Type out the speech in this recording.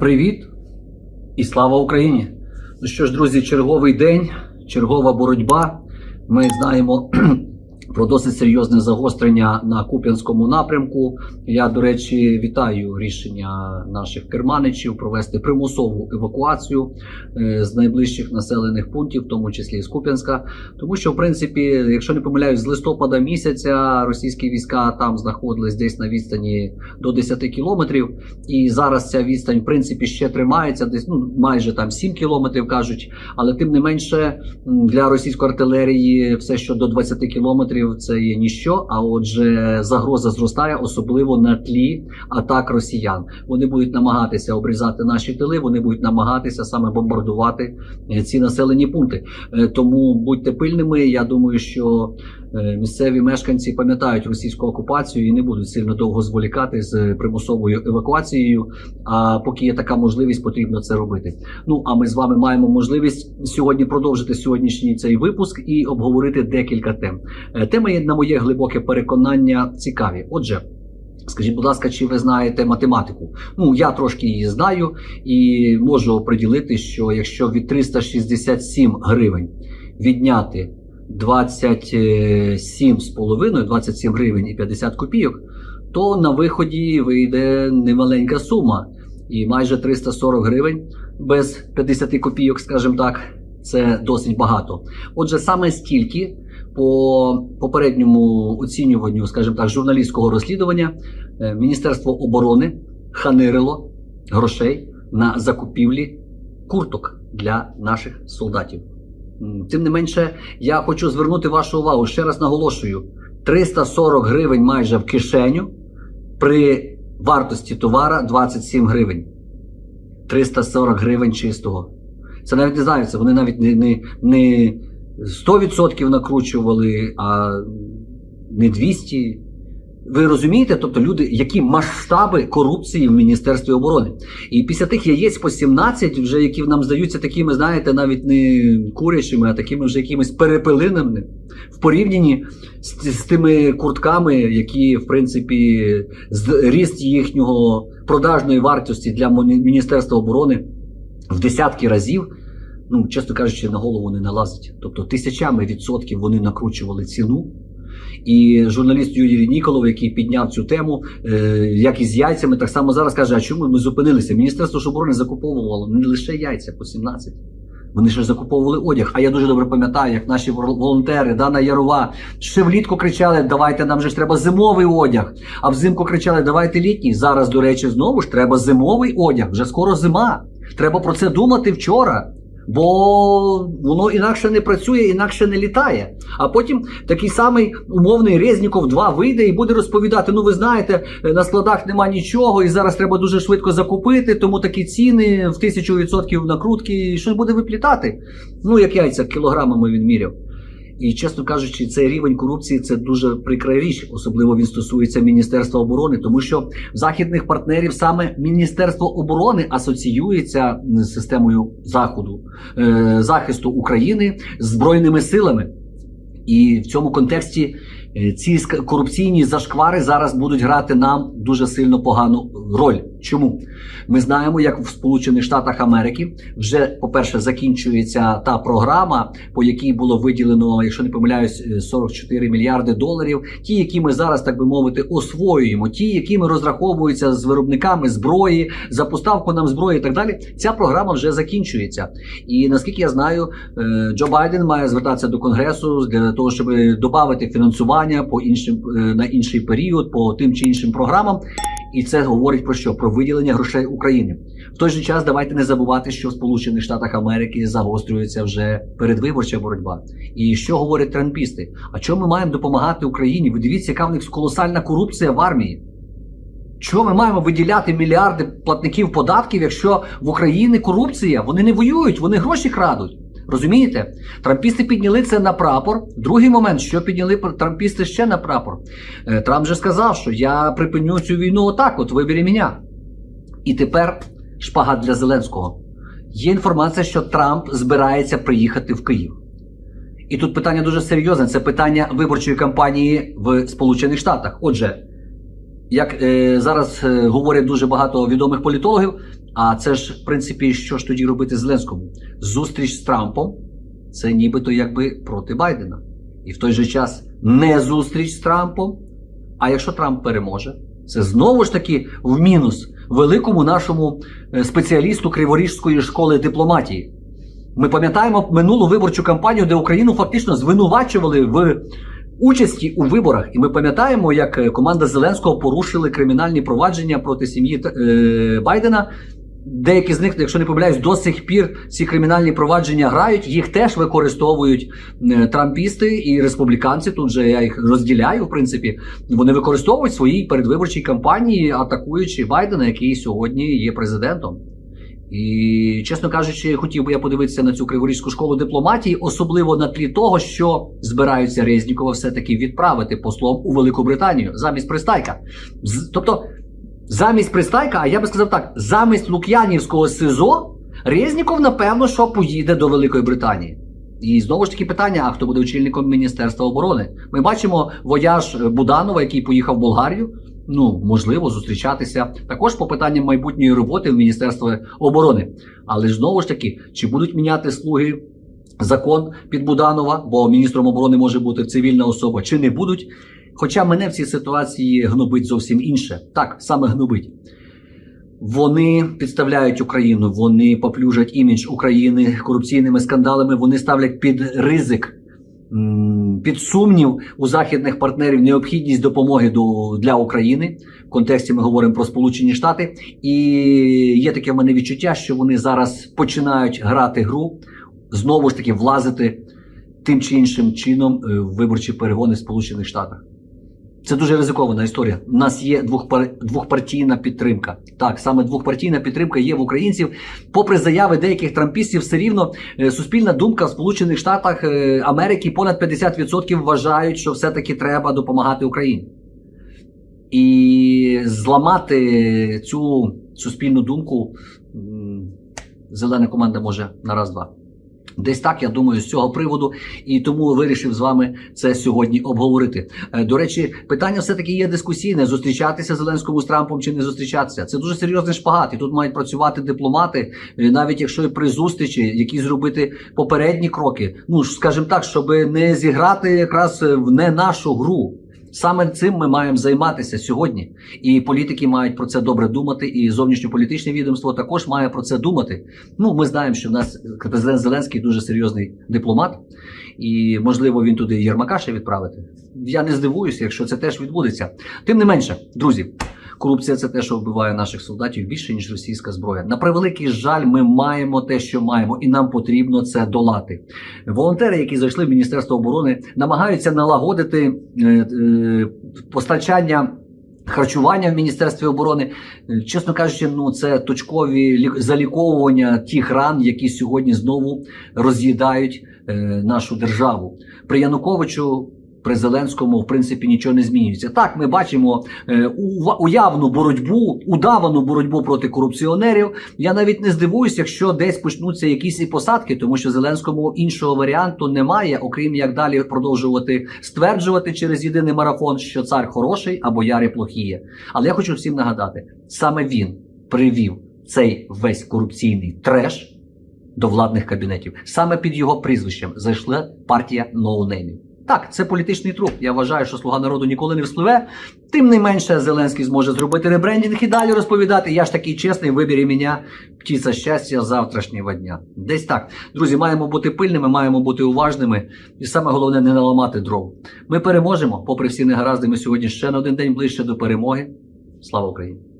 Привіт і слава Україні! Ну що ж, друзі, черговий день, чергова боротьба. Ми знаємо про досить серйозне загострення на Куп'янському напрямку. Я, до речі, вітаю рішення наших керманичів провести примусову евакуацію е, з найближчих населених пунктів, в тому числі з Куп'янська. Тому що, в принципі, якщо не помиляюсь, з листопада місяця російські війська там знаходились десь на відстані до 10 кілометрів. І зараз ця відстань, в принципі, ще тримається, десь ну майже там 7 кілометрів кажуть. Але тим не менше для російської артилерії все, що до 20 кілометрів, це є ніщо. А отже, загроза зростає, особливо на тлі атак росіян. Вони будуть намагатися обрізати наші тили, вони будуть намагатися саме бомбардувати е, ці населені пункти. Е, Тому будьте пильними. Я думаю, що е, місцеві мешканці пам'ятають російську окупацію і не будуть сильно довго зволікати з примусовою евакуацією. А поки є така можливість, потрібно це робити. Ну а ми з вами маємо можливість сьогодні продовжити сьогоднішній цей випуск і обговорити декілька тем. Теми на моє глибоке переконання цікаві. Отже. Скажіть, будь ласка, чи ви знаєте математику? Ну, я трошки її знаю і можу оприділити, що якщо від 367 гривень відняти 27,5, 27 гривень і 50 копійок, то на виході вийде немаленька сума. І майже 340 гривень без 50 копійок, скажімо так, це досить багато. Отже, саме стільки по попередньому оцінюванню, скажімо так, журналістського розслідування, е, Міністерство оборони ханирило грошей на закупівлі курток для наших солдатів. Тим не менше, я хочу звернути вашу увагу, ще раз наголошую: 340 гривень майже в кишеню при вартості товара 27 гривень. 340 гривень чистого. Це навіть не знаю, це вони навіть не, не, не 100% накручували, а не 200. Ви розумієте, тобто люди, які масштаби корупції в Міністерстві оборони. І після тих яєць по 17, вже які нам здаються такими, знаєте, навіть не курячими, а такими вже якимись перепелинами, в порівнянні з, з тими куртками, які, в принципі, з ріст їхнього продажної вартості для Міністерства оборони в десятки разів. Ну, чесно кажучи, на голову не налазить. Тобто тисячами відсотків вони накручували ціну. І журналіст Юрій Ніколов, який підняв цю тему, е, як і з яйцями, так само зараз каже: а чому ми зупинилися? Міністерство ж оборони закуповувало не лише яйця по 17. Вони ще закуповували одяг. А я дуже добре пам'ятаю, як наші вол- волонтери, Дана Ярова, ще влітку кричали: давайте нам же ж треба зимовий одяг. А взимку кричали, давайте літній. Зараз, до речі, знову ж треба зимовий одяг. Вже скоро зима. Треба про це думати вчора. Бо воно інакше не працює, інакше не літає. А потім такий самий умовний Резніков 2 вийде і буде розповідати: ну ви знаєте, на складах нема нічого, і зараз треба дуже швидко закупити, тому такі ціни в тисячу відсотків накрутки, і щось буде виплітати. Ну, як яйця кілограмами він міряв. І чесно кажучи, цей рівень корупції це дуже прикра річ, особливо він стосується Міністерства оборони, тому що західних партнерів саме Міністерство оборони асоціюється з системою заходу е, захисту України збройними силами. І в цьому контексті е, ці корупційні зашквари зараз будуть грати нам дуже сильно погану роль. Чому? Ми знаємо, як в Сполучених Штатах Америки вже, по-перше, закінчується та програма, по якій було виділено, якщо не помиляюсь, е, 44 мільярди доларів. Ті, які ми зараз, так би мовити, освоюємо, ті, якими розраховуються з виробниками зброї, за поставку нам зброї і так далі. Ця програма вже закінчується. І наскільки я знаю, е, Джо Байден має звертатися до конгресу для того, щоб додати фінансування по іншим е, на інший період, по тим чи іншим програмам. І це говорить про що? Про виділення грошей України. В той же час давайте не забувати, що в Сполучених Штатах Америки загострюється вже передвиборча боротьба. І що говорять трампісти? А чому ми маємо допомагати Україні? Ви дивіться, яка в них колосальна корупція в армії. Чого ми маємо виділяти мільярди платників податків, якщо в Україні корупція? Вони не воюють, вони гроші крадуть. Розумієте? Трампісти підняли це на прапор. Другий момент, що підняли трампісти ще на прапор. Е, Трамп же сказав, що я припиню цю війну отак, от вибері мене. І тепер шпагат для Зеленського. Є інформація, що Трамп збирається приїхати в Київ. І тут питання дуже серйозне: це питання виборчої кампанії в Сполучених Штатах. Отже, як е, зараз е, говорять дуже багато відомих політологів, а це ж, в принципі, що ж тоді робити Зеленському? Зустріч з Трампом це нібито якби проти Байдена. І в той же час не зустріч з Трампом. А якщо Трамп переможе, це знову ж таки в мінус великому нашому е, спеціалісту Криворіжської школи дипломатії. Ми пам'ятаємо минулу виборчу кампанію, де Україну фактично звинувачували в участі у виборах. І ми пам'ятаємо, як е, команда Зеленського порушили кримінальні провадження проти сім'ї е, Байдена. Деякі з них, якщо не помиляюсь, до сих пір ці кримінальні провадження грають. Їх теж використовують е, трампісти і республіканці. Тут же я їх розділяю. В принципі, вони використовують в своїй передвиборчій кампанії, атакуючи Байдена, який сьогодні є президентом. І, чесно кажучи, хотів би я подивитися на цю криворізьку школу дипломатії, особливо на тлі того, що збираються Резнікова все-таки відправити послом у Велику Британію замість Пристайка. З- тобто, замість Пристайка, а я би сказав так, замість Лук'янівського СИЗО, Резніков, напевно, що поїде до Великої Британії. І знову ж таки питання: а хто буде очільником Міністерства оборони? Ми бачимо вояж Буданова, який поїхав в Болгарію. Ну, можливо, зустрічатися також по питанням майбутньої роботи в Міністерстві оборони. Але ж знову ж таки, чи будуть міняти слуги закон під Буданова, бо міністром оборони може бути цивільна особа, чи не будуть? Хоча мене в цій ситуації гнобить зовсім інше. Так, саме гнобить. Вони підставляють Україну, вони поплюжать імідж України корупційними скандалами, вони ставлять під ризик, під сумнів у західних партнерів необхідність допомоги до, для України. В контексті ми говоримо про Сполучені Штати. І є таке в мене відчуття, що вони зараз починають грати гру, знову ж таки влазити тим чи іншим чином е, в виборчі перегони в Сполучених Штатах. Це дуже ризикована історія. У нас є двохпар... двохпартійна підтримка. Так, саме двохпартійна підтримка є в українців. Попри заяви деяких трампістів, все рівно е, суспільна думка в Сполучених Штатах е, Америки понад 50% вважають, що все-таки треба допомагати Україні. І зламати цю суспільну думку зелена команда може на раз-два. Десь так, я думаю, з цього приводу, і тому вирішив з вами це сьогодні обговорити. Е, До речі, питання все-таки є дискусійне: зустрічатися Зеленському з Трампом чи не зустрічатися. Це дуже серйозний шпагат, і тут мають працювати дипломати, е, навіть якщо і при зустрічі, які зробити попередні кроки. Ну скажімо так, щоб не зіграти якраз в не нашу гру. Саме цим ми маємо займатися сьогодні, і політики мають про це добре думати. І зовнішньополітичне відомство також має про це думати. Ну, ми знаємо, що в нас президент Зеленський дуже серйозний дипломат, і можливо він туди Єрмака ще відправити. Я не здивуюся, якщо це теж відбудеться. Тим не менше, друзі. Корупція це те, що вбиває наших солдатів більше ніж російська зброя. На превеликий жаль, ми маємо те, що маємо, і нам потрібно це долати. Волонтери, які зайшли в Міністерство оборони, намагаються налагодити е, е, постачання. Харчування в міністерстві оборони, Е, чесно кажучи, ну це точкові лік- заліковування тих ран, які сьогодні знову роз'їдають е, нашу державу. При Януковичу, при Зеленському, в принципі, нічого не змінюється. Так, ми бачимо е, уявну боротьбу, удавану боротьбу проти корупціонерів. Я навіть не здивуюся, якщо десь почнуться якісь і посадки, тому що Зеленському іншого варіанту немає, окрім як далі продовжувати стверджувати через єдиний марафон, що цар хороший або яри плохіє. Але я хочу всім нагадати: саме він привів цей весь корупційний треш до владних кабінетів. Саме під його прізвищем зайшла партія ноунеймів. Так, це політичний труп. Я вважаю, що слуга народу ніколи не вспливе. Тим не менше, Зеленський зможе зробити ребрендінг і далі розповідати. Я ж такий чесний, вибері мене, птиця щастя завтрашнього дня. Десь так. Друзі, маємо бути пильними, маємо бути уважними. І саме головне не наламати дров. Ми переможемо, попри всі негаразди. Ми сьогодні ще на один день ближче до перемоги. Слава Україні!